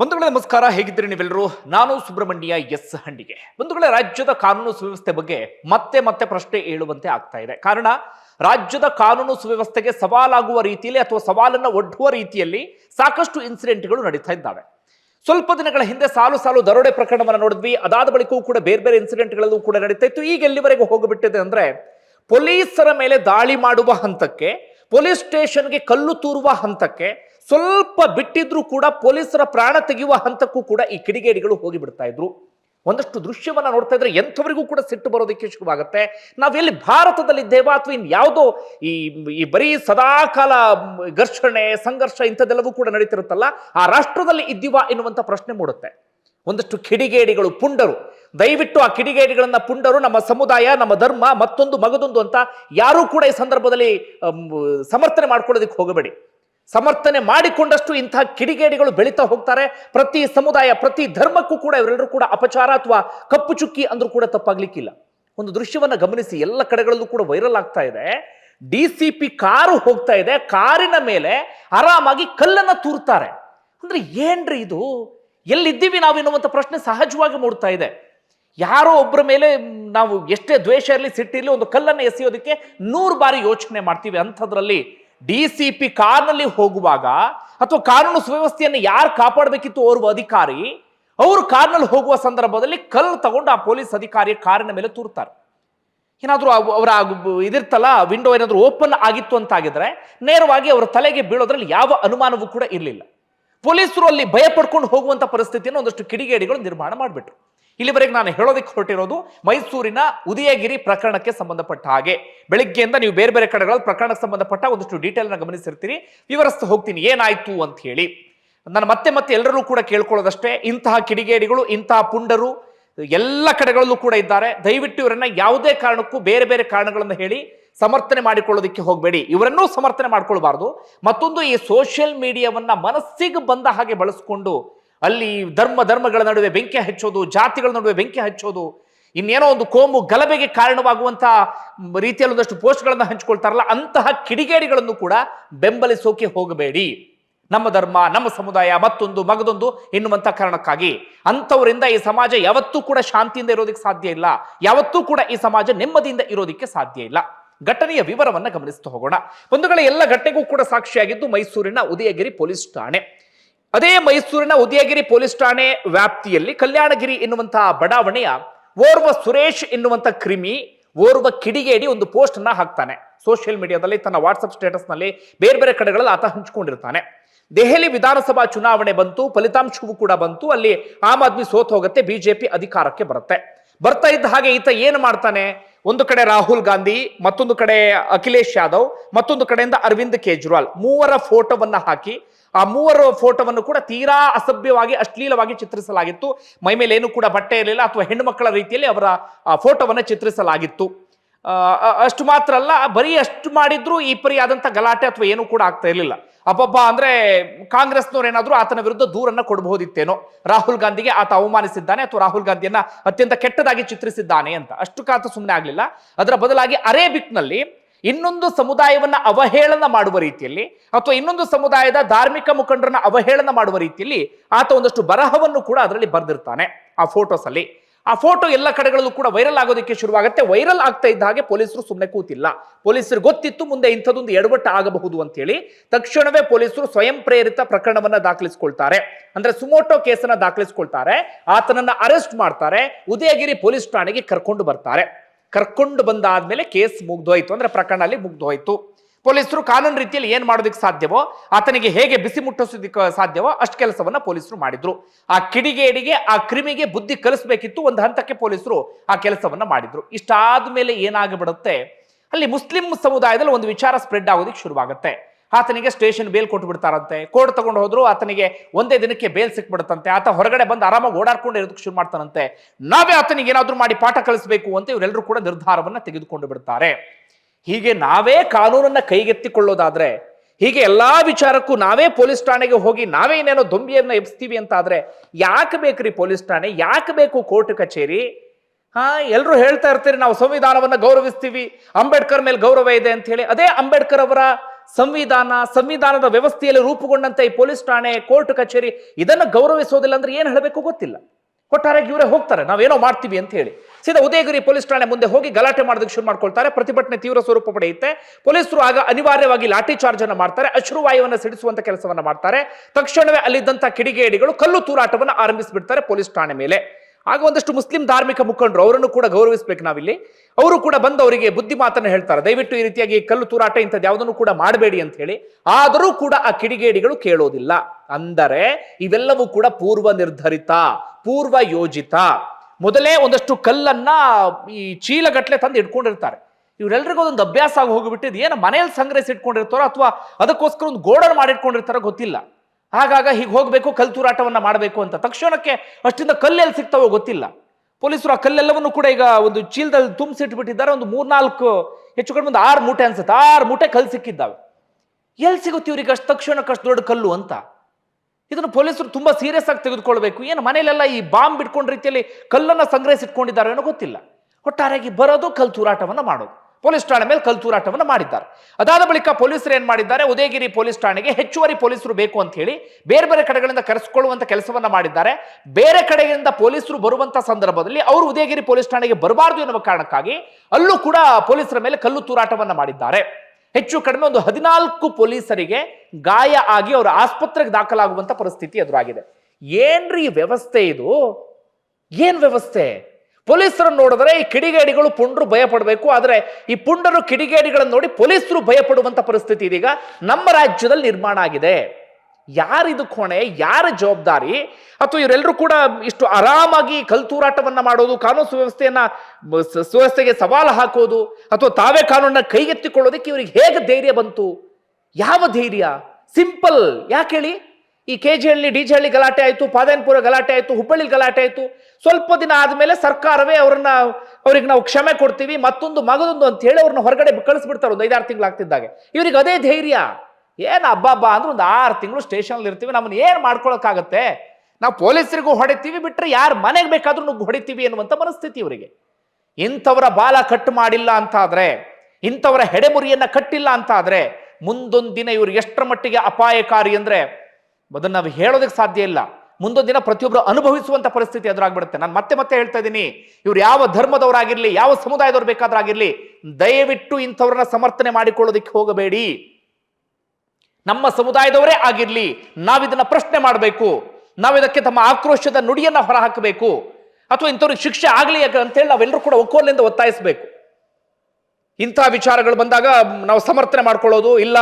ಬಂಧುಗಳೇ, ನಮಸ್ಕಾರ. ಹೇಗಿದ್ದೀರಿ ನೀವೆಲ್ಲರೂ? ನಾನು ಸುಬ್ರಹ್ಮಣ್ಯ ಎಸ್ ಹಂಡಿಗೆ ಬಂಧುಗಳೇ, ರಾಜ್ಯದ ಕಾನೂನು ಸುವ್ಯವಸ್ಥೆ ಬಗ್ಗೆ ಮತ್ತೆ ಮತ್ತೆ ಪ್ರಶ್ನೆ ಏಳುವಂತೆ ಆಗ್ತಾ ಇದೆ. ಕಾರಣ, ರಾಜ್ಯದ ಕಾನೂನು ಸುವ್ಯವಸ್ಥೆಗೆ ಸವಾಲಾಗುವ ರೀತಿಯಲ್ಲಿ ಅಥವಾ ಸವಾಲನ್ನು ಒಡ್ಡುವ ರೀತಿಯಲ್ಲಿ ಸಾಕಷ್ಟು ಇನ್ಸಿಡೆಂಟ್ಗಳು ನಡೀತಾ ಇದ್ದಾವೆ. ಸ್ವಲ್ಪ ದಿನಗಳ ಹಿಂದೆ ಸಾಲು ಸಾಲು ದರೋಡೆ ಪ್ರಕರಣವನ್ನು ನೋಡಿದ್ವಿ. ಅದಾದ ಬಳಿಕವೂ ಕೂಡ ಬೇರೆ ಬೇರೆ ಇನ್ಸಿಡೆಂಟ್ಗಳಲ್ಲೂ ಕೂಡ ನಡೀತಾ ಇತ್ತು. ಈಗ ಎಲ್ಲಿವರೆಗೂ ಹೋಗಿಬಿಟ್ಟಿದೆ ಅಂದ್ರೆ, ಪೊಲೀಸರ ಮೇಲೆ ದಾಳಿ ಮಾಡುವ ಹಂತಕ್ಕೆ, ಪೊಲೀಸ್ ಸ್ಟೇಷನ್ಗೆ ಕಲ್ಲು ತೂರುವ ಹಂತಕ್ಕೆ ಸ್ವಲ್ಪ ಬಿಟ್ಟಿದ್ರೂ ಕೂಡ ಪೊಲೀಸರ ಪ್ರಾಣ ತೆಗೆಯುವ ಹಂತಕ್ಕೂ ಕೂಡ ಈ ಕಿಡಿಗೇಡಿಗಳು ಹೋಗಿ ಬಿಡ್ತಾ ಇದ್ರು. ಒಂದಷ್ಟು ದೃಶ್ಯವನ್ನ ನೋಡ್ತಾ ಇದ್ರೆ ಎಂಥವರಿಗೂ ಕೂಡ ಸಿಟ್ಟು ಬರೋದಕ್ಕೆ ಶುರುವಾಗುತ್ತೆ. ನಾವೆಲ್ಲಿ ಭಾರತದಲ್ಲಿದ್ದೇವಾ ಅಥವಾ ಇನ್ ಯಾವುದೋ ಈ ಈ ಬರೀ ಸದಾಕಾಲ ಘರ್ಷಣೆ, ಸಂಘರ್ಷ ಇಂಥದ್ದೆಲ್ಲವೂ ಕೂಡ ನಡೀತಿರುತ್ತಲ್ಲ, ಆ ರಾಷ್ಟ್ರದಲ್ಲಿ ಇದ್ದೀವಾ ಎನ್ನುವಂಥ ಪ್ರಶ್ನೆ ಮೂಡುತ್ತೆ. ಒಂದಷ್ಟು ಕಿಡಿಗೇಡಿಗಳು, ಪುಂಡರು. ದಯವಿಟ್ಟು ಆ ಕಿಡಿಗೇಡಿಗಳನ್ನ ಪುಂಡರು, ನಮ್ಮ ಸಮುದಾಯ, ನಮ್ಮ ಧರ್ಮ, ಮತ್ತೊಂದು ಮಗದೊಂದು ಅಂತ ಯಾರೂ ಕೂಡ ಈ ಸಂದರ್ಭದಲ್ಲಿ ಸಮರ್ಥನೆ ಮಾಡ್ಕೊಳ್ಳೋದಕ್ಕೆ ಹೋಗಬೇಡಿ. ಸಮರ್ಥನೆ ಮಾಡಿಕೊಂಡಷ್ಟು ಇಂತಹ ಕಿಡಿಗೇಡಿಗಳು ಬೆಳೀತಾ ಹೋಗ್ತಾರೆ. ಪ್ರತಿ ಸಮುದಾಯ, ಪ್ರತಿ ಧರ್ಮಕ್ಕೂ ಕೂಡ ಇವರೆಲ್ಲರೂ ಕೂಡ ಅಪಚಾರ ಅಥವಾ ಕಪ್ಪು ಚುಕ್ಕಿ ಅಂದ್ರೂ ಕೂಡ ತಪ್ಪಾಗ್ಲಿಕ್ಕಿಲ್ಲ. ಒಂದು ದೃಶ್ಯವನ್ನು ಗಮನಿಸಿ, ಎಲ್ಲ ಕಡೆಗಳಲ್ಲೂ ಕೂಡ ವೈರಲ್ ಆಗ್ತಾ ಇದೆ. ಡಿ ಸಿ ಪಿ ಕಾರು ಹೋಗ್ತಾ ಇದೆ. ಕಾರಿನ ಮೇಲೆ ಆರಾಮಾಗಿ ಕಲ್ಲನ್ನು ತೂರ್ತಾರೆ. ಅಂದ್ರೆ ಏನ್ರಿ ಇದು? ಎಲ್ಲಿದ್ದೀವಿ ನಾವು ಎನ್ನುವಂಥ ಪ್ರಶ್ನೆ ಸಹಜವಾಗಿ ಮೂಡ್ತಾ ಇದೆ. ಯಾರೋ ಒಬ್ಬರ ಮೇಲೆ ನಾವು ಎಷ್ಟೇ ದ್ವೇಷ ಇರಲಿ ಸಿಟ್ಟಿರಲಿ ಒಂದು ಕಲ್ಲನ್ನು ಎಸೆಯೋದಕ್ಕೆ ನೂರು ಬಾರಿ ಯೋಚನೆ ಮಾಡ್ತೀವಿ ಅಂಥದ್ರಲ್ಲಿ. ಡಿ ಸಿ ಪಿ ಕಾರ್ನಲ್ಲಿ ಹೋಗುವಾಗ ಅಥವಾ ಕಾನೂನು ಸುವ್ಯವಸ್ಥೆಯನ್ನು ಯಾರು ಕಾಪಾಡಬೇಕಿತ್ತು ಓರ್ವ ಅಧಿಕಾರಿ, ಅವರು ಕಾರ್ನಲ್ಲಿ ಹೋಗುವ ಸಂದರ್ಭದಲ್ಲಿ ಕಲ್ಲು ತಗೊಂಡು ಆ ಪೊಲೀಸ್ ಅಧಿಕಾರಿಯ ಕಾರಿನ ಮೇಲೆ ತೂರ್ತಾರೆ ಏನಾದರೂ ಅವರ ಇದಿರ್ತಲ್ಲ ವಿಂಡೋ ಏನಾದರೂ ಓಪನ್ ಆಗಿತ್ತು ಅಂತ ಆಗಿದ್ರೆ ನೇರವಾಗಿ ಅವರ ತಲೆಗೆ ಬೀಳೋದ್ರಲ್ಲಿ ಯಾವ ಅನುಮಾನವೂ ಕೂಡ ಇರಲಿಲ್ಲ. ಪೊಲೀಸರು ಅಲ್ಲಿ ಭಯ ಪಡ್ಕೊಂಡು ಹೋಗುವಂತ ಪರಿಸ್ಥಿತಿಯನ್ನು ಒಂದಷ್ಟು ಕಿಡಿಗೇಡಿಗಳು ನಿರ್ಮಾಣ ಮಾಡಿಬಿಟ್ರು. ಇಲ್ಲಿವರೆಗೆ ನಾನು ಹೇಳೋದಕ್ಕೆ ಹೊರಟಿರೋದು ಮೈಸೂರಿನ ಉದಯಗಿರಿ ಪ್ರಕರಣಕ್ಕೆ ಸಂಬಂಧಪಟ್ಟ ಹಾಗೆ. ಬೆಳಿಗ್ಗೆಯಿಂದ ನೀವು ಬೇರೆ ಬೇರೆ ಕಡೆಗಳಲ್ಲಿ ಪ್ರಕರಣಕ್ಕೆ ಸಂಬಂಧಪಟ್ಟ ಒಂದಷ್ಟು ಡೀಟೇಲ್ನ ಗಮನಿಸಿರ್ತೀರಿ. ವಿವರಿಸ್ತಾ ಹೋಗ್ತೀನಿ, ಏನಾಯ್ತು ಅಂತ ಹೇಳಿ. ನಾನು ಮತ್ತೆ ಮತ್ತೆ ಎಲ್ಲರೂ ಕೂಡ ಕೇಳ್ಕೊಳ್ಳೋದಷ್ಟೇ. ಇಂತಹ ಕಿಡಿಗೇಡಿಗಳು, ಇಂತಹ ಪುಂಡರು ಎಲ್ಲ ಕಡೆಗಳಲ್ಲೂ ಕೂಡ ಇದ್ದಾರೆ. ದಯವಿಟ್ಟು ಇವರನ್ನ ಯಾವುದೇ ಕಾರಣಕ್ಕೂ ಬೇರೆ ಬೇರೆ ಕಾರಣಗಳನ್ನು ಹೇಳಿ ಸಮರ್ಥನೆ ಮಾಡಿಕೊಳ್ಳೋದಕ್ಕೆ ಹೋಗಬೇಡಿ. ಇವರನ್ನೂ ಸಮರ್ಥನೆ ಮಾಡ್ಕೊಳ್ಬಾರ್ದು. ಮತ್ತೊಂದು ಈ ಸೋಷಿಯಲ್ ಮೀಡಿಯಾವನ್ನ ಮನಸ್ಸಿಗೆ ಬಂದ ಹಾಗೆ ಬಳಸ್ಕೊಂಡು ಅಲ್ಲಿ ಧರ್ಮ ಧರ್ಮಗಳ ನಡುವೆ ಬೆಂಕಿ ಹಚ್ಚೋದು, ಜಾತಿಗಳ ನಡುವೆ ಬೆಂಕಿ ಹಚ್ಚೋದು, ಇನ್ನೇನೋ ಒಂದು ಕೋಮು ಗಲಭೆಗೆ ಕಾರಣವಾಗುವಂತಹ ರೀತಿಯಲ್ಲಿ ಒಂದಷ್ಟು ಪೋಸ್ಟ್ಗಳನ್ನು ಹಂಚಿಕೊಳ್ತಾರಲ್ಲ, ಅಂತಹ ಕಿಡಿಗೇಡಿಗಳನ್ನು ಕೂಡ ಬೆಂಬಲಿಸೋಕೆ ಹೋಗಬೇಡಿ. ನಮ್ಮ ಧರ್ಮ, ನಮ್ಮ ಸಮುದಾಯ ಮತ್ತೊಂದು ಮಗದೊಂದು ಎನ್ನುವಂಥ ಕಾರಣಕ್ಕಾಗಿ. ಅಂಥವರಿಂದ ಈ ಸಮಾಜ ಯಾವತ್ತೂ ಕೂಡ ಶಾಂತಿಯಿಂದ ಇರೋದಕ್ಕೆ ಸಾಧ್ಯ ಇಲ್ಲ. ಯಾವತ್ತೂ ಕೂಡ ಈ ಸಮಾಜ ನೆಮ್ಮದಿಯಿಂದ ಇರೋದಕ್ಕೆ ಸಾಧ್ಯ ಇಲ್ಲ. ಘಟನೆಯ ವಿವರವನ್ನ ಗಮನಿಸ್ತಾ ಹೋಗೋಣ. ಒಂದುಗಳ ಎಲ್ಲ ಘಟನೆಗೂ ಕೂಡ ಸಾಕ್ಷಿಯಾಗಿದ್ದು ಮೈಸೂರಿನ ಉದಯಗಿರಿ ಪೊಲೀಸ್ ಠಾಣೆ. ಅದೇ ಮೈಸೂರಿನ ಉದಯಗಿರಿ ಪೊಲೀಸ್ ಠಾಣೆ ವ್ಯಾಪ್ತಿಯಲ್ಲಿ ಕಲ್ಯಾಣಗಿರಿ ಎನ್ನುವಂತಹ ಬಡಾವಣೆಯ ಓರ್ವ ಸುರೇಶ್ ಎನ್ನುವಂಥ ಕ್ರಿಮಿ ಓರ್ವ ಕಿಡಿಗೇಡಿ ಒಂದು ಪೋಸ್ಟ್ ಅನ್ನ ಹಾಕ್ತಾನೆ. ಸೋಷಿಯಲ್ ಮೀಡಿಯಾದಲ್ಲಿ ತನ್ನ ವಾಟ್ಸಪ್ ಸ್ಟೇಟಸ್ನಲ್ಲಿ ಬೇರೆ ಬೇರೆ ಕಡೆಗಳಲ್ಲಿ ಆತ ಹಂಚಿಕೊಂಡಿರ್ತಾನೆ. ದೆಹಲಿ ವಿಧಾನಸಭಾ ಚುನಾವಣೆ ಬಂತು, ಫಲಿತಾಂಶವೂ ಕೂಡ ಬಂತು, ಅಲ್ಲಿ ಆಮ್ ಆದ್ಮಿ ಸೋತ್ ಹೋಗುತ್ತೆ, ಬಿಜೆಪಿ ಅಧಿಕಾರಕ್ಕೆ ಬರುತ್ತೆ. ಬರ್ತಾ ಇದ್ದ ಹಾಗೆ ಈತ ಏನು ಮಾಡ್ತಾನೆ? ಒಂದು ಕಡೆ ರಾಹುಲ್ ಗಾಂಧಿ, ಮತ್ತೊಂದು ಕಡೆ ಅಖಿಲೇಶ್ ಯಾದವ್, ಮತ್ತೊಂದು ಕಡೆಯಿಂದ ಅರವಿಂದ್ ಕೇಜ್ರಿವಾಲ್ ಮೂವರ ಫೋಟೋವನ್ನ ಹಾಕಿ ಆ ಮೂವರ ಫೋಟೋವನ್ನು ಕೂಡ ತೀರಾ ಅಸಭ್ಯವಾಗಿ, ಅಶ್ಲೀಲವಾಗಿ ಚಿತ್ರಿಸಲಾಗಿತ್ತು. ಮೈ ಮೇಲೆ ಏನು ಕೂಡ ಬಟ್ಟೆ ಇರಲಿಲ್ಲ ಅಥವಾ ಹೆಣ್ಣು ಮಕ್ಕಳ ರೀತಿಯಲ್ಲಿ ಅವರ, ಆ, ಫೋಟೋವನ್ನು ಚಿತ್ರಿಸಲಾಗಿತ್ತು. ಅಷ್ಟು ಮಾತ್ರ ಅಲ್ಲ, ಬರೀ ಅಷ್ಟು ಮಾಡಿದ್ರು ಈ ಪರಿಯಾದಂಥ ಗಲಾಟೆ ಅಥವಾ ಏನೂ ಕೂಡ ಆಗ್ತಾ ಇರಲಿಲ್ಲ. ಅಪ್ಪಪ್ಪ ಅಂದ್ರೆ ಕಾಂಗ್ರೆಸ್ನವ್ರು ಏನಾದ್ರು ಆತನ ವಿರುದ್ಧ ದೂರನ್ನ ಕೊಡಬಹುದಿತ್ತೇನೋ? ರಾಹುಲ್ ಗಾಂಧಿಗೆ ಆತ ಅವಮಾನಿಸಿದ್ದಾನೆ ಅಥವಾ ರಾಹುಲ್ ಗಾಂಧಿಯನ್ನ ಅತ್ಯಂತ ಕೆಟ್ಟದಾಗಿ ಚಿತ್ರಿಸಿದ್ದಾನೆ ಅಂತ. ಅಷ್ಟು ಕಾತ ಸುಮ್ಮನೆ ಆಗ್ಲಿಲ್ಲ. ಅದರ ಬದಲಾಗಿ ಅರೇಬಿಕ್ನಲ್ಲಿ ಇನ್ನೊಂದು ಸಮುದಾಯವನ್ನ ಅವಹೇಳನ ಮಾಡುವ ರೀತಿಯಲ್ಲಿ ಅಥವಾ ಇನ್ನೊಂದು ಸಮುದಾಯದ ಧಾರ್ಮಿಕ ಮುಖಂಡರನ್ನ ಅವಹೇಳನ ಮಾಡುವ ರೀತಿಯಲ್ಲಿ ಆತ ಒಂದಷ್ಟು ಬರಹವನ್ನು ಕೂಡ ಅದರಲ್ಲಿ ಬರೆದಿರ್ತಾನೆ ಆ ಫೋಟೋಸ್ ಅಲ್ಲಿ. ಆ ಫೋಟೋ ಎಲ್ಲ ಕಡೆಗಳಲ್ಲೂ ಕೂಡ ವೈರಲ್ ಆಗೋದಕ್ಕೆ ಶುರುವಾಗುತ್ತೆ. ವೈರಲ್ ಆಗ್ತಾ ಇದ್ದ ಹಾಗೆ ಪೊಲೀಸರು ಸುಮ್ಮನೆ ಕೂತಿಲ್ಲ. ಪೊಲೀಸರು ಗೊತ್ತಿತ್ತು ಮುಂದೆ ಇಂಥದೊಂದು ಎಡವಟ್ಟು ಆಗಬಹುದು ಅಂತ ಹೇಳಿ ತಕ್ಷಣವೇ ಪೊಲೀಸರು ಸ್ವಯಂ ಪ್ರೇರಿತ ಪ್ರಕರಣವನ್ನ ದಾಖಲಿಸಿಕೊಳ್ತಾರೆ. ಅಂದ್ರೆ ಸುಮೋಟೋ ಕೇಸನ್ನ ದಾಖಲಿಸಿಕೊಳ್ತಾರೆ. ಆತನನ್ನ ಅರೆಸ್ಟ್ ಮಾಡ್ತಾರೆ. ಉದಯಗಿರಿ ಪೊಲೀಸ್ ಠಾಣೆಗೆ ಕರ್ಕೊಂಡು ಬರ್ತಾರೆ. ಕರ್ಕೊಂಡು ಬಂದಾದ್ಮೇಲೆ ಕೇಸ್ ಮುಗ್ದೋಯ್ತು. ಅಂದ್ರೆ ಪ್ರಕರಣ ಅಲ್ಲಿ ಮುಗ್ದೋಯ್ತು. ಪೊಲೀಸರು ಕಾನೂನು ರೀತಿಯಲ್ಲಿ ಏನ್ ಮಾಡೋದಕ್ಕೆ ಸಾಧ್ಯವೋ, ಆತನಿಗೆ ಹೇಗೆ ಬಿಸಿ ಮುಟ್ಟಿಸೋದಕ್ಕೆ ಸಾಧ್ಯವೋ ಅಷ್ಟು ಕೆಲಸವನ್ನ ಪೊಲೀಸರು ಮಾಡಿದ್ರು. ಆ ಕಿಡಿಗೇಡಿಗೆ, ಆ ಕ್ರಿಮಿಗೆ ಬುದ್ಧಿ ಕಲಿಸ್ಬೇಕಿತ್ತು ಒಂದು ಹಂತಕ್ಕೆ ಪೊಲೀಸರು ಆ ಕೆಲಸವನ್ನ ಮಾಡಿದ್ರು. ಇಷ್ಟಾದ ಮೇಲೆ ಏನಾಗಿಬಿಡುತ್ತೆ? ಅಲ್ಲಿ ಮುಸ್ಲಿಂ ಸಮುದಾಯದಲ್ಲಿ ಒಂದು ವಿಚಾರ ಸ್ಪ್ರೆಡ್ ಆಗೋದಕ್ಕೆ ಶುರುವಾಗುತ್ತೆ. ಆತನಿಗೆ ಸ್ಟೇಷನ್ ಬೇಲ್ ಕೊಟ್ಟು ಬಿಡ್ತಾರಂತೆ ಕೋರ್ಟ್ ತಗೊಂಡು ಹೋದ್ರು ಆತನಿಗೆ ಒಂದೇ ದಿನಕ್ಕೆ ಬೇಲ್ ಸಿಕ್ಬಿಡುತ್ತಂತೆ. ಆತ ಹೊರಗಡೆ ಬಂದು ಆರಾಮಾಗಿ ಓಡಾಡ್ಕೊಂಡು ಇರೋದಕ್ಕೆ ಶುರು ಮಾಡ್ತಾನಂತೆ. ನಾವೇ ಆತನಿಗೆ ಏನಾದರೂ ಮಾಡಿ ಪಾಠ ಕಲಿಸಬೇಕು ಅಂತ ಇವರೆಲ್ಲರೂ ಕೂಡ ನಿರ್ಧಾರವನ್ನ ತೆಗೆದುಕೊಂಡು ಬಿಡ್ತಾರೆ. ಹೀಗೆ ನಾವೇ ಕಾನೂನನ್ನ ಕೈಗೆತ್ತಿಕೊಳ್ಳೋದಾದ್ರೆ, ಹೀಗೆ ಎಲ್ಲಾ ವಿಚಾರಕ್ಕೂ ನಾವೇ ಪೊಲೀಸ್ ಠಾಣೆಗೆ ಹೋಗಿ ನಾವೇ ಏನೇನೋ ದೊಂಬಿಯನ್ನ ಎಬ್ಸ್ತೀವಿ ಅಂತ ಆದ್ರೆ ಯಾಕೆ ಬೇಕ್ರಿ ಪೊಲೀಸ್ ಠಾಣೆ? ಯಾಕೆ ಬೇಕು ಕೋರ್ಟ್ ಕಚೇರಿ? ಹಾ ಎಲ್ಲರೂ ಹೇಳ್ತಾ ಇರ್ತೀರಿ, ನಾವು ಸಂವಿಧಾನವನ್ನ ಗೌರವಿಸ್ತೀವಿ, ಅಂಬೇಡ್ಕರ್ ಮೇಲೆ ಗೌರವ ಇದೆ ಅಂತ ಹೇಳಿ. ಅದೇ ಅಂಬೇಡ್ಕರ್ ಅವರ ಸಂವಿಧಾನ, ಸಂವಿಧಾನದ ವ್ಯವಸ್ಥೆಯಲ್ಲಿ ರೂಪುಗೊಂಡಂತೆ ಈ ಪೊಲೀಸ್ ಠಾಣೆ, ಕೋರ್ಟ್ ಕಚೇರಿ, ಇದನ್ನು ಗೌರವಿಸೋದಿಲ್ಲ ಅಂದ್ರೆ ಏನು ಹೇಳಬೇಕು ಗೊತ್ತಿಲ್ಲ. ಕೊಟ್ಟಾರೆಗೆ ಇವರೇ ಹೋಗ್ತಾರೆ, ನಾವೇನೋ ಮಾಡ್ತೀವಿ ಅಂತ ಹೇಳಿ. ಸೀದಾ ಉದಯಗಿರಿ ಪೊಲೀಸ್ ಠಾಣೆ ಮುಂದೆ ಹೋಗಿ ಗಲಾಟೆ ಮಾಡೋದಕ್ಕೆ ಶುರು ಮಾಡ್ಕೊಳ್ತಾರೆ, ಪ್ರತಿಭಟನೆ ತೀವ್ರ ಸ್ವರೂಪ ಪಡೆಯುತ್ತೆ. ಪೊಲೀಸರು ಆಗ ಅನಿವಾರ್ಯವಾಗಿ ಲಾಠಿ ಚಾರ್ಜ್ ಅನ್ನು ಮಾಡ್ತಾರೆ, ಅಶ್ರುವಾಯುವನ್ನು ಸಿಡಿಸುವಂತ ಕೆಲಸವನ್ನು ಮಾಡ್ತಾರೆ. ತಕ್ಷಣವೇ ಅಲ್ಲಿದ್ದಂಥ ಕಿಡಿಗೇಡಿಗಳು ಕಲ್ಲು ತೂರಾಟವನ್ನು ಆರಂಭಿಸಿಬಿಡ್ತಾರೆ ಪೊಲೀಸ್ ಠಾಣೆ ಮೇಲೆ. ಆಗ ಒಂದಷ್ಟು ಮುಸ್ಲಿಂ ಧಾರ್ಮಿಕ ಮುಖಂಡರು ಅವರನ್ನು ಕೂಡ ಗೌರವಿಸಬೇಕು ನಾವಿಲ್ಲಿ. ಅವರು ಕೂಡ ಬಂದು ಅವರಿಗೆ ಬುದ್ಧಿ ಮಾತನ್ನು ಹೇಳ್ತಾರೆ. ದಯವಿಟ್ಟು ಈ ರೀತಿಯಾಗಿ ಕಲ್ಲು ತೂರಾಟ ಇಂಥದ್ದು ಯಾವುದನ್ನು ಕೂಡ ಮಾಡಬೇಡಿ ಅಂತ ಹೇಳಿ. ಆದರೂ ಕೂಡ ಆ ಕಿಡಿಗೇಡಿಗಳು ಕೇಳೋದಿಲ್ಲ. ಅಂದರೆ ಇವೆಲ್ಲವೂ ಕೂಡ ಪೂರ್ವ ನಿರ್ಧರಿತ ಪೂರ್ವ ಯೋಜಿತ ಮೊದಲೇ ಒಂದಷ್ಟು ಕಲ್ಲನ್ನ ಈ ಚೀಲಗಟ್ಲೆ ತಂದು ಇಟ್ಕೊಂಡಿರ್ತಾರೆ. ಇವರೆಲ್ಲರಿಗೂ ಒಂದು ಅಭ್ಯಾಸ ಆಗಿ ಹೋಗಿಬಿಟ್ಟಿದ್ದು ಏನು ಮನೆಯಲ್ಲಿ ಸಂಗ್ರಹಿಸಿ ಇಟ್ಕೊಂಡಿರ್ತಾರೋ ಅಥವಾ ಅದಕ್ಕೋಸ್ಕರ ಒಂದು ಗೋಡನ್ ಮಾಡಿಟ್ಕೊಂಡಿರ್ತಾರೋ ಗೊತ್ತಿಲ್ಲ. ಆಗಾಗ ಹೀಗೆ ಹೋಗಬೇಕು ಕಲ್ ತೂರಾಟವನ್ನು ಮಾಡಬೇಕು ಅಂತ. ತಕ್ಷಣಕ್ಕೆ ಅಷ್ಟಿಂದ ಕಲ್ಲೆಲ್ಲಿ ಸಿಗ್ತಾವೋ ಗೊತ್ತಿಲ್ಲ. ಪೊಲೀಸರು ಆ ಕಲ್ಲೆಲ್ಲವನ್ನು ಕೂಡ ಈಗ ಒಂದು ಚೀಲದಲ್ಲಿ ತುಂಬಿಸಿಟ್ಬಿಟ್ಟಿದ್ದಾರೆ. ಒಂದು ಮೂರ್ನಾಲ್ಕು, ಹೆಚ್ಚು ಕಡಿಮೆ ಒಂದು ಆರು ಮೂಟೆ ಅನ್ಸುತ್ತೆ. ಆರು ಮೂಟೆ ಕಲ್ಲು ಸಿಕ್ಕಿದ್ದಾವೆ. ಎಲ್ಲಿ ಸಿಗುತ್ತೆ ಇವ್ರಿಗೆ ಅಷ್ಟು ತಕ್ಷಣಕ್ಕೆ ಅಷ್ಟು ದೊಡ್ಡ ಕಲ್ಲು ಅಂತ? ಇದನ್ನು ಪೊಲೀಸರು ತುಂಬ ಸೀರಿಯಸ್ ಆಗಿ ತೆಗೆದುಕೊಳ್ಬೇಕು. ಏನು ಮನೆಯಲ್ಲೆಲ್ಲ ಈ ಬಾಂಬ್ ಬಿಟ್ಕೊಂಡ ರೀತಿಯಲ್ಲಿ ಕಲ್ಲನ್ನು ಸಂಗ್ರಹಿಸಿಟ್ಕೊಂಡಿದ್ದಾರೆ ಏನೋ ಗೊತ್ತಿಲ್ಲ. ಒಟ್ಟಾರೆಯಾಗಿ ಬರೋದು ಕಲ್ ತೂರಾಟವನ್ನು ಮಾಡೋದು. ಪೊಲೀಸ್ ಠಾಣೆ ಮೇಲೆ ಕಲ್ತೂರಾಟವನ್ನು ಮಾಡಿದ್ದಾರೆ. ಅದಾದ ಬಳಿಕ ಪೊಲೀಸರು ಏನು ಮಾಡಿದ್ದಾರೆ? ಉದಯಗಿರಿ ಪೊಲೀಸ್ ಠಾಣೆಗೆ ಹೆಚ್ಚುವರಿ ಪೊಲೀಸರು ಬೇಕು ಅಂತ ಹೇಳಿ ಬೇರೆ ಬೇರೆ ಕಡೆಗಳಿಂದ ಕರೆಸಿಕೊಳ್ಳುವಂತ ಕೆಲಸವನ್ನ ಮಾಡಿದ್ದಾರೆ. ಬೇರೆ ಕಡೆಯಿಂದ ಪೊಲೀಸರು ಬರುವಂತ ಸಂದರ್ಭದಲ್ಲಿ ಅವರು ಉದಯಗಿರಿ ಪೊಲೀಸ್ ಠಾಣೆಗೆ ಬರಬಾರದು ಎನ್ನುವ ಕಾರಣಕ್ಕಾಗಿ ಅಲ್ಲೂ ಕೂಡ ಪೊಲೀಸರ ಮೇಲೆ ಕಲ್ಲು ತೂರಾಟವನ್ನ ಮಾಡಿದ್ದಾರೆ. ಹೆಚ್ಚು ಕಡಿಮೆ ಒಂದು ಹದಿನಾಲ್ಕು ಪೊಲೀಸರಿಗೆ ಗಾಯ ಆಗಿ ಅವರು ಆಸ್ಪತ್ರೆಗೆ ದಾಖಲಾಗುವಂತ ಪರಿಸ್ಥಿತಿ ಎದುರಾಗಿದೆ. ಏನ್ರಿ ವ್ಯವಸ್ಥೆ ಇದು? ಏನ್ ವ್ಯವಸ್ಥೆ? ಪೊಲೀಸರನ್ನು ನೋಡಿದ್ರೆ ಈ ಕಿಡಿಗೇಡಿಗಳು ಪುಂಡ್ರು ಭಯ ಪಡಬೇಕು ಆದರೆ ಈ ಪುಂಡರು ಕಿಡಿಗೇಡಿಗಳನ್ನು ನೋಡಿ ಪೊಲೀಸರು ಭಯಪಡುವಂಥ ಪರಿಸ್ಥಿತಿ ಇದೀಗ ನಮ್ಮ ರಾಜ್ಯದಲ್ಲಿ ನಿರ್ಮಾಣ ಆಗಿದೆ. ಯಾರಿದು ಹೊಣೆ ಯಾರ ಜವಾಬ್ದಾರಿ? ಅಥವಾ ಇವರೆಲ್ಲರೂ ಕೂಡ ಇಷ್ಟು ಆರಾಮಾಗಿ ಕಲ್ತೂರಾಟವನ್ನ ಮಾಡೋದು, ಕಾನೂನು ಸುವ್ಯವಸ್ಥೆಯನ್ನ ಸುವ್ಯವಸ್ಥೆಗೆ ಸವಾಲು ಹಾಕೋದು, ಅಥವಾ ತಾವೇ ಕಾನೂನನ್ನ ಕೈಗೆತ್ತಿಕೊಳ್ಳೋದಕ್ಕೆ ಇವರಿಗೆ ಹೇಗೆ ಧೈರ್ಯ ಬಂತು? ಯಾವ ಧೈರ್ಯ? ಸಿಂಪಲ್, ಯಾಕೆ ಹೇಳಿ? ಈ K G Halli D G Halli ಗಲಾಟೆ ಆಯಿತು, ಪಾದೇನ್ಪುರ ಗಲಾಟೆ ಆಯಿತು, ಹುಬ್ಬಳ್ಳಿ ಗಲಾಟೆ ಆಯ್ತು ಸ್ವಲ್ಪ ದಿನ ಆದಮೇಲೆ ಸರ್ಕಾರವೇ ಅವ್ರನ್ನ, ಅವ್ರಿಗೆ ನಾವು ಕ್ಷಮೆ ಕೊಡ್ತೀವಿ, ಮತ್ತೊಂದು ಮಗದೊಂದು ಅಂತ ಹೇಳಿ ಅವ್ರನ್ನ ಹೊರಗಡೆ ಕಳಿಸ್ಬಿಡ್ತಾರೆ ಒಂದು ಐದಾರು ತಿಂಗಳು ಆಗ್ತಿದ್ದಾಗ ಇವ್ರಿಗೆ ಅದೇ ಧೈರ್ಯ. ಏನು ಹಬ್ಬ ಅಂದ್ರೆ ಒಂದು ಆರು ತಿಂಗಳು ಸ್ಟೇಷನ್ ಇರ್ತೀವಿ, ನಮ್ಮನ್ನ ಏನು ಮಾಡ್ಕೊಳಕ್ಕಾಗತ್ತೆ? ನಾವು ಪೊಲೀಸರಿಗೂ ಹೊಡಿತೀವಿ ಬಿಟ್ಟರೆ ಯಾರು ಮನೆಗೆ ಬೇಕಾದ್ರೂ ನುಗ್ಗು ಹೊಡಿತೀವಿ ಅನ್ನುವಂಥ ಮನಸ್ಥಿತಿ ಇವರಿಗೆ. ಇಂಥವರ ಬಾಲ ಕಟ್ ಮಾಡಿಲ್ಲ ಅಂತ ಆದ್ರೆ ಇಂಥವರ ಹೆಡೆಮುರಿಯನ್ನ ಕಟ್ಟಿಲ್ಲ ಅಂತ ಆದ್ರೆ ಮುಂದೊಂದು ದಿನ ಇವ್ರು ಎಷ್ಟರ ಮಟ್ಟಿಗೆ ಅಪಾಯಕಾರಿ ಅಂದ್ರೆ, ಅದನ್ನ ನಾವು ಹೇಳೋದಕ್ಕೆ ಸಾಧ್ಯ ಇಲ್ಲ. ಮುಂದೊಂದು ದಿನ ಪ್ರತಿಯೊಬ್ಬರು ಅನುಭವಿಸುವಂತ ಪರಿಸ್ಥಿತಿ ಎದುರಾಗ್ಬಿಡುತ್ತೆ. ನಾನು ಮತ್ತೆ ಮತ್ತೆ ಹೇಳ್ತಾ ಇದ್ದೀನಿ, ಇವ್ರು ಯಾವ ಧರ್ಮದವರಾಗಿರ್ಲಿ, ಯಾವ ಸಮುದಾಯದವ್ರು ಬೇಕಾದ್ರಾಗಿರ್ಲಿ, ದಯವಿಟ್ಟು ಇಂಥವ್ರನ್ನ ಸಮರ್ಥನೆ ಮಾಡಿಕೊಳ್ಳೋದಕ್ಕೆ ಹೋಗಬೇಡಿ. ನಮ್ಮ ಸಮುದಾಯದವರೇ ಆಗಿರಲಿ, ನಾವಿದನ್ನ ಪ್ರಶ್ನೆ ಮಾಡಬೇಕು, ನಾವಿದಕ್ಕೆ ತಮ್ಮ ಆಕ್ರೋಶದ ನುಡಿಯನ್ನ ಹೊರಹಾಕಬೇಕು, ಅಥವಾ ಇಂಥವ್ರಿಗೆ ಶಿಕ್ಷೆ ಆಗಲಿ ಅಂತೇಳಿ ನಾವೆಲ್ಲರೂ ಕೂಡ ಒಕ್ಕೋಲಿಂದ ಒತ್ತಾಯಿಸಬೇಕು. ಇಂಥ ವಿಚಾರಗಳು ಬಂದಾಗ ನಾವು ಸಮರ್ಥನೆ ಮಾಡ್ಕೊಳ್ಳೋದು, ಇಲ್ಲ,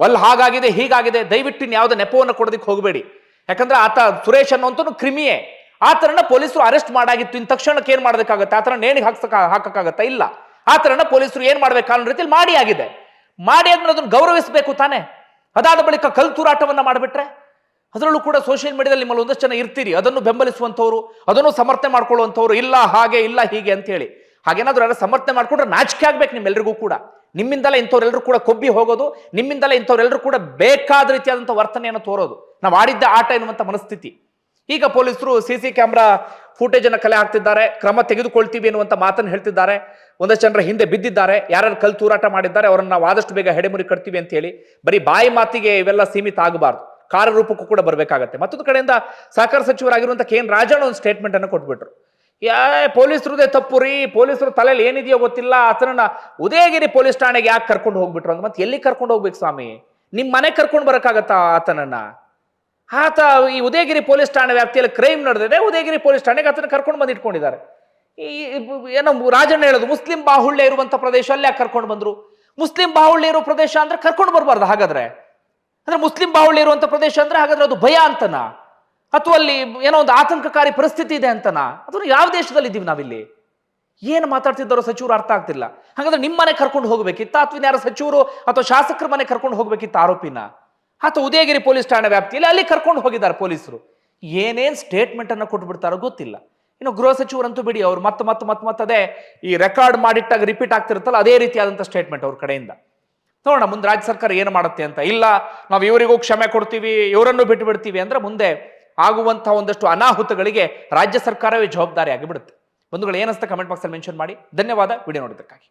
ವಲ್ ಹಾಗಾಗಿದೆ, ಹೀಗಾಗಿದೆ, ದಯವಿಟ್ಟು ಇನ್ಯಾವುದೇ ನೆಪವನ್ನು ಕೊಡೋದಕ್ಕೆ ಹೋಗಬೇಡಿ. ಯಾಕಂದ್ರೆ ಆತ ಸುರೇಶ್ ಅನ್ನೋಂಥನು ಕ್ರಿಮಿಯೇ. ಆತರನ್ನ ಪೊಲೀಸರು ಅರೆಸ್ಟ್ ಮಾಡಾಗಿತ್ತು. ಇನ್ ತಕ್ಷಣಕ್ಕೆ ಏನ್ ಮಾಡ್ಬೇಕಾಗತ್ತೆ? ಆತರ ನೇಣಿಗೆ ಹಾಕ್ಸಕ್, ಹಾಕಕ್ಕಾಗತ್ತಾ? ಇಲ್ಲ. ಆತರನ್ನ ಪೊಲೀಸರು ಏನ್ ಮಾಡ್ಬೇಕು? ಅನ್ನೋ ರೀತಿಯಲ್ಲಿ ಮಾಡಿ ಆಗಿದೆ. ಮಾಡಿ ಆದ್ಮೇಲೆ ಅದನ್ನು ಗೌರವಿಸಬೇಕು ತಾನೇ. ಅದಾದ ಬಳಿಕ ಕಲ್ ತೂರಾಟವನ್ನ ಮಾಡಿಬಿಟ್ರೆ? ಅದರಲ್ಲೂ ಕೂಡ ಸೋಷಿಯಲ್ ಮೀಡಿಯಾದಲ್ಲಿ ನಿಮ್ಮಲ್ಲಿ ಒಂದಷ್ಟು ಜನ ಇರ್ತೀರಿ. ಅದನ್ನು ಬೆಂಬಲಿಸುವಂಥವ್ರು, ಅದನ್ನು ಸಮರ್ಥನೆ ಮಾಡ್ಕೊಳ್ಳುವಂಥವ್ರು, ಇಲ್ಲ, ಹಾಗೆ, ಇಲ್ಲ, ಹೀಗೆ ಅಂತ ಹೇಳಿ ಹಾಗೇನಾದ್ರೂ ಯಾರು ಸಮರ್ಥನೆ ಮಾಡ್ಕೊಂಡ್ರೆ ನಾಚಿಕೆ ಆಗ್ಬೇಕು ನಿಮ್ಮೆಲ್ಲರಿಗೂ ಕೂಡ. ನಿಮ್ಮಿಂದಲೇ ಇಂಥವ್ರೆಲ್ಲರೂ ಕೂಡ ಕೊಬ್ಬಿ ಹೋಗೋದು, ನಿಮ್ಮಿಂದಲೇ ಇಂಥವ್ರೆಲ್ಲರೂ ಕೂಡ ಬೇಕಾದ ರೀತಿಯಾದಂಥ ವರ್ತನೆಯನ್ನು ತೋರೋದು. ನಾವು ಆಡಿದ್ದ ಆಟ ಎನ್ನುವಂಥ ಮನಸ್ಥಿತಿ. ಈಗ ಪೊಲೀಸರು ಸಿ ಸಿ ಕ್ಯಾಮ್ರಾ ಫುಟೇಜ್ ಅನ್ನ ಕಲೆ ಹಾಕ್ತಿದ್ದಾರೆ, ಕ್ರಮ ತೆಗೆದುಕೊಳ್ತೀವಿ ಎನ್ನುವಂತ ಮಾತನ್ನು ಹೇಳ್ತಿದ್ದಾರೆ. ಒಂದಷ್ಟು ಜನರ ಹಿಂದೆ ಬಿದ್ದಿದ್ದಾರೆ, ಯಾರ್ಯಾರು ಕಲ್ ತೂರಾಟ ಮಾಡಿದ್ದಾರೆ, ಅವರನ್ನು ನಾವು ಆದಷ್ಟು ಬೇಗ ಹೆಡೆಮುರಿ ಕಟ್ತೀವಿ ಅಂತ ಹೇಳಿ ಬರೀ ಬಾಯಿ ಮಾತಿಗೆ ಇವೆಲ್ಲ ಸೀಮಿತ ಆಗಬಾರ್ದು. ಕಾರ್ಯರೂಪಕ್ಕೂ ಕೂಡ ಬರಬೇಕಾಗತ್ತೆ. ಮತ್ತೊಂದು ಕಡೆಯಿಂದ ಸಹಕಾರ ಸಚಿವರಾಗಿರುವಂಥ ಕೆ ಎನ್ ರಾಜಣ್ಣ ಒಂದು ಸ್ಟೇಟ್ಮೆಂಟ್ ಅನ್ನು ಕೊಟ್ಬಿಟ್ರು. ಯಾ, ಪೊಲೀಸರದೇ ತಪ್ಪು ರೀ, ಪೊಲೀಸರು ತಲೆಯಲ್ಲಿ ಏನಿದೆಯೋ ಗೊತ್ತಿಲ್ಲ, ಆತನನ್ನ ಉದಯಗಿರಿ ಪೊಲೀಸ್ ಠಾಣೆಗೆ ಯಾಕೆ ಕರ್ಕೊಂಡು ಹೋಗ್ಬಿಟ್ರು ಅಂತ. ಮತ್ತೆ ಎಲ್ಲಿ ಕರ್ಕೊಂಡು ಹೋಗ್ಬೇಕು ಸ್ವಾಮಿ? ನಿಮ್ಮ ಮನೆ ಕರ್ಕೊಂಡು ಬರೋಕ್ಕಾಗತ್ತಾ ಆತನನ್ನ? ಆತ ಈ ಉದಯಗಿರಿ ಪೊಲೀಸ್ ಠಾಣೆ ವ್ಯಾಪ್ತಿಯಲ್ಲಿ ಕ್ರೈಮ್ ನಡೆದಿದೆ. ಉದಯಗಿರಿ ಪೊಲೀಸ್ ಠಾಣೆಗೆ ಆತನ ಕರ್ಕೊಂಡು ಬಂದು ಇಟ್ಕೊಂಡಿದ್ದಾರೆ. ಈ ಏನೋ ರಾಜಣ್ಣ ಹೇಳೋದು, ಮುಸ್ಲಿಂ ಬಾಹುಳ್ಯ ಇರುವಂಥ ಪ್ರದೇಶ ಅಲ್ಲಿ ಯಾಕೆ ಕರ್ಕೊಂಡು ಬಂದ್ರು? ಮುಸ್ಲಿಂ ಬಾಹುಳ್ಯ ಇರೋ ಪ್ರದೇಶ ಅಂದ್ರೆ ಕರ್ಕೊಂಡು ಬರಬಾರ್ದು ಹಾಗಾದ್ರೆ. ಅಂದ್ರೆ ಮುಸ್ಲಿಂ ಬಾಹುಳ್ಯ ಇರುವಂಥ ಪ್ರದೇಶ ಅಂದ್ರೆ ಹಾಗಾದ್ರೆ ಅದು ಭಯ ಅಂತನಾ? ಅಥವಾ ಅಲ್ಲಿ ಏನೋ ಒಂದು ಆತಂಕಕಾರಿ ಪರಿಸ್ಥಿತಿ ಇದೆ ಅಂತನಾ? ಅಥವಾ ಯಾವ ದೇಶದಲ್ಲಿ ಇದ್ದೀವಿ ನಾವಿಲ್ಲಿ? ಏನು ಮಾತಾಡ್ತಿದ್ದಾರೋ ಸಚಿವರು ಅರ್ಥ ಆಗ್ತಿಲ್ಲ. ಹಾಗಾದ್ರೆ ನಿಮ್ಮ ಮನೆ ಕರ್ಕೊಂಡು ಹೋಗ್ಬೇಕಿತ್ತ, ಅಥವಾ ಯಾರು ಸಚಿವರು ಅಥವಾ ಶಾಸಕರ ಮನೆ ಕರ್ಕೊಂಡು ಹೋಗ್ಬೇಕಿತ್ತ ಆರೋಪಿನ? ಅಥವಾ ಉದಯಗಿರಿ ಪೊಲೀಸ್ ಠಾಣೆ ವ್ಯಾಪ್ತಿಯಲ್ಲಿ ಅಲ್ಲಿ ಕರ್ಕೊಂಡು ಹೋಗಿದ್ದಾರೆ ಪೊಲೀಸರು. ಏನೇನು ಸ್ಟೇಟ್ಮೆಂಟ್ ಅನ್ನ ಕೊಟ್ಬಿಡ್ತಾರೋ ಗೊತ್ತಿಲ್ಲ. ಇನ್ನು ಗೃಹ ಸಚಿವರಂತೂ ಬಿಡಿ, ಅವ್ರು ಮತ್ತೆ ಮತ್ತೆ ಮತ್ತೆ ಮತ್ತೆ ಅದೇ ಈ ರೆಕಾರ್ಡ್ ಮಾಡಿಟ್ಟಾಗ ರಿಪೀಟ್ ಆಗ್ತಿರುತ್ತಲ್ಲ, ಅದೇ ರೀತಿಯಾದಂಥ ಸ್ಟೇಟ್ಮೆಂಟ್ ಅವ್ರ ಕಡೆಯಿಂದ. ನೋಡೋಣ, ಮುಂದೆ ರಾಜ್ಯ ಸರ್ಕಾರ ಏನು ಮಾಡುತ್ತೆ ಅಂತ. ಇಲ್ಲ, ನಾವು ಇವರಿಗೂ ಕ್ಷಮೆ ಕೊಡ್ತೀವಿ, ಇವರನ್ನು ಬಿಟ್ಟು ಬಿಡ್ತೀವಿ ಅಂದ್ರೆ ಮುಂದೆ ಆಗುವಂಥ ಒಂದಷ್ಟು ಅನಾಹುತಗಳಿಗೆ ರಾಜ್ಯ ಸರ್ಕಾರವೇ ಜವಾಬ್ದಾರಿ ಆಗಿಬಿಡುತ್ತೆ ಬಂಧುಗಳು ಏನಂತ ಕಮೆಂಟ್ ಬಾಕ್ಸಲ್ಲಿ ಮೆನ್ಷನ್ ಮಾಡಿ. ಧನ್ಯವಾದ ವಿಡಿಯೋ ನೋಡಿದ್ದಕ್ಕಾಗಿ.